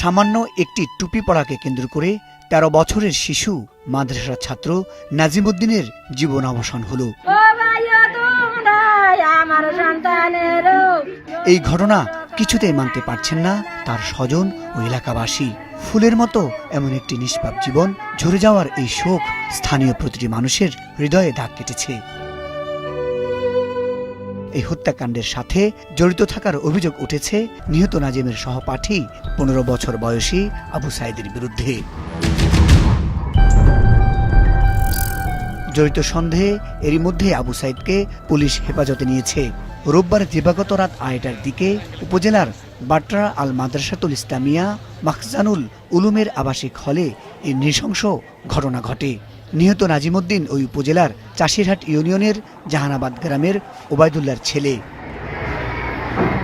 সামান্য একটি টুপি পড়াকে কেন্দ্র করে তেরো বছরের শিশু, মাদ্রাসার ছাত্র নাজিমুদ্দিনের জীবন অবসান হলো। এই ঘটনা কিছুতেই মানতে পারছেন না তার স্বজন ও এলাকাবাসী। ফুলের মতো এমন একটি নিষ্পাপ জীবন ঝরে যাওয়ার এই শোক স্থানীয় প্রতিটি মানুষের হৃদয়ে দাগ কেটেছে। এই হত্যাকাণ্ডের সাথে জড়িত থাকার অভিযোগ উঠেছে নিহত নাজিমের সহপাঠী পনেরো বছর বয়সী আবু সাইদের বিরুদ্ধে। জড়িত সন্দেহে এরই মধ্যে আবু সাইদকে পুলিশ হেফাজতে নিয়েছে। রোববার দিবাগত রাত আড়াইটার দিকে উপজেলার বাট্রা আল মাদ্রাসাতুল ইসলামিয়া মাখজানুল উলুমের আবাসিক হলে এই নৃশংস ঘটনা ঘটে। নিহত নাজিমুদ্দিন ওই উপজেলার চাষিরহাট ইউনিয়নের জাহানাবাদ গ্রামের ওবায়দুল্লার ছেলে।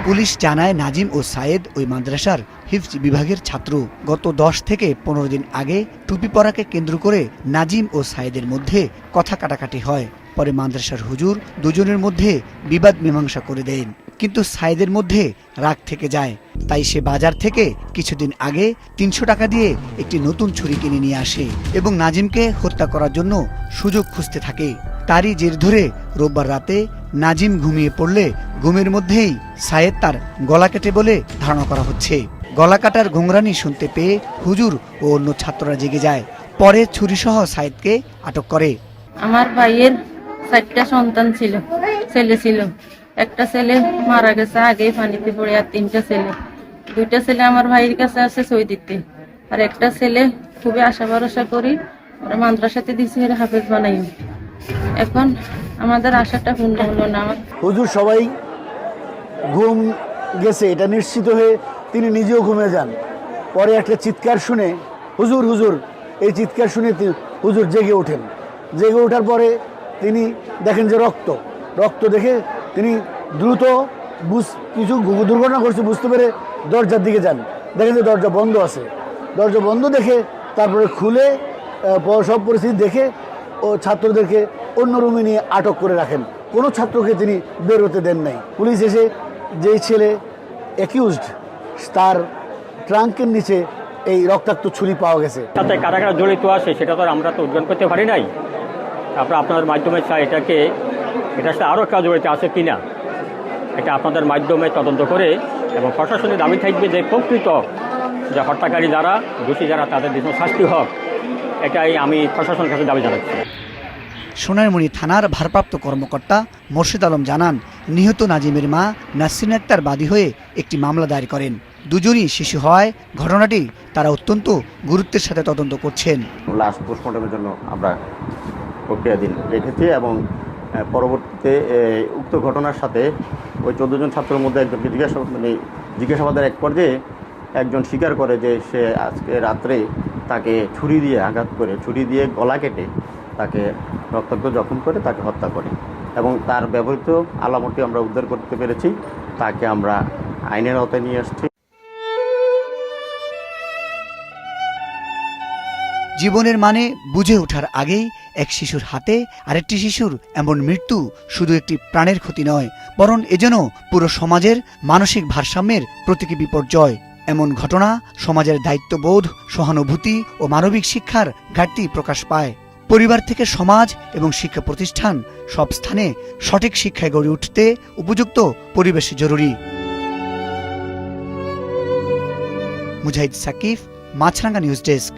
পুলিশ জানায় নাজিম ও সায়েদ ওই মাদ্রাসার হিফজ বিভাগের ছাত্র। গত দশ থেকে পনেরো দিন আগে টুপি পরাকে কেন্দ্র করে নাজিম ও সায়েদের মধ্যে কথা কাটাকাটি হয়। পরে মাদ্রাসার হুজুর দুজনের মধ্যে বিবাদ মীমাংসা করে দেন। কিন্তু সায়েদের মধ্যে রাগ থেকে যায়। তাই সে বাজার থেকে কিছুদিন আগে তিনশো টাকা দিয়ে একটি নতুন ছুরি কিনে নিয়ে আসে এবং নাজিমকে হত্যা করার জন্য সুযোগ খুঁজতে থাকে। তারই জের ধরে রোববার রাতে নাজিম ঘুমিয়ে পড়লে ঘুমের মধ্যেই সায়েদ তার গলা কেটে বলে ধারণা করা হচ্ছে। গলা কাটার ঘুংরানি শুনতে পেয়ে হুজুর ও অন্য ছাত্ররা জেগে যায়। পরে ছুরিসহ সায়েদকে আটক করে। আমার ভাইয়ের চারটা সন্তান ছিল, ছেলে ছিল। একটা ছেলে মারা গেছে আগেই পানিতে পড়ে আর তিনটা ছেলে। দুইটা ছেলে আমার ভাইয়ের কাছে আছে সই দিতে আর একটা ছেলে খুবই আশা ভরসা করি ওরা মাদ্রাসাতে দিছি, এর হাফেজ বানাই এখন আমাদের আশাটা পূর্ণ হলো না। হুজুর, সবাই ঘুম গেছে, এটা নিশ্চিত হয়ে তিনি নিজেও ঘুমে যান। পরে একটা চিৎকার শুনে, হুজুর হুজুর, এই চিৎকার শুনে হুজুর জেগে ওঠেন। জেগে ওঠার পরে তিনি দেখেন যে রক্ত রক্ত দেখে তিনি দ্রুত কিছু দুর্ঘটনা করছে বুঝতে পেরে দরজার দিকে যান। দেখেন যে দরজা বন্ধ আছে। দরজা বন্ধ দেখে তারপরে খুলে সব পরিস্থিতি দেখে ও ছাত্রদেরকে অন্য রুমে নিয়ে আটক করে রাখেন। কোনো ছাত্রকে তিনি বের হতে দেন নাই। পুলিশ এসে যেই ছেলে অ্যাকিউজড তার ট্রাঙ্কের নিচে এই রক্তাক্ত ছুরি পাওয়া গেছে। তাতে কারা কারা জড়িত আছে, সেটা তো আমরা তো উদ্ঘাটন করতে পারি নাই। তারপর আপনাদের মাধ্যমে চাই এটাকে, এটার সাথে আরও কাজ জড়িত আছে কিনা? এটা আপনাদের মাধ্যমে তদন্ত করে এবং প্রশাসনের দাবি থাকবে যে প্রকৃত যে হত্যাকারী যারা দোষী যারা তাদের জন্য শাস্তি হোক। এটাই আমি প্রশাসনের কাছে দাবি জানাচ্ছি। সোনারমণি থানার ভারপ্রাপ্ত কর্মকর্তা মোর্শেদ আলম জানান নিহত নাজিমের মা নাসরিন আক্তার বাদী হয়ে একটি মামলা দায়ের করেন। দুজনই শিশু হওয়ায় ঘটনাটি তারা অত্যন্ত গুরুত্বের সাথে তদন্ত করছেন। লাশ পোস্টমর্টমের জন্য আমরা প্রক্রিয়াধীন রেখেছি এবং পরবর্তীতে উক্ত ঘটনার সাথে ওই চোদ্দ জন ছাত্রের মধ্যে একজনকে জিজ্ঞাসা মানে জিজ্ঞাসাবাদের এক পর্যায়ে একজন স্বীকার করে যে সে আজকে রাত্রে তাকে ছুরি দিয়ে আঘাত করে, ছুরি দিয়ে গলা কেটে তাকে রক্তাক্ত জখম করে, তাকে হত্যা করে এবং তার ব্যবহৃত আলামতি আমরা উদ্ধার করতে পেরেছি। তাকে আমরা আইনের আওতায় নিয়ে আসছি। জীবনের মানে বুঝে ওঠার আগেই এক শিশুর হাতে আরেকটি শিশুর এমন মৃত্যু শুধু একটি প্রাণের ক্ষতি নয়, বরং এজন্য পুরো সমাজের মানসিক ভারসাম্যের প্রতীকী বিপর্যয়। এমন ঘটনা সমাজের দায়িত্ববোধ, সহানুভূতি ও মানবিক শিক্ষার ঘাটতি প্রকাশ পায়। পরিবার থেকে সমাজ এবং শিক্ষা প্রতিষ্ঠান সব স্থানে সঠিক শিক্ষায় গড়ে উঠতে উপযুক্ত পরিবেশ জরুরি। Mujahid Sakib Maasranga news desk.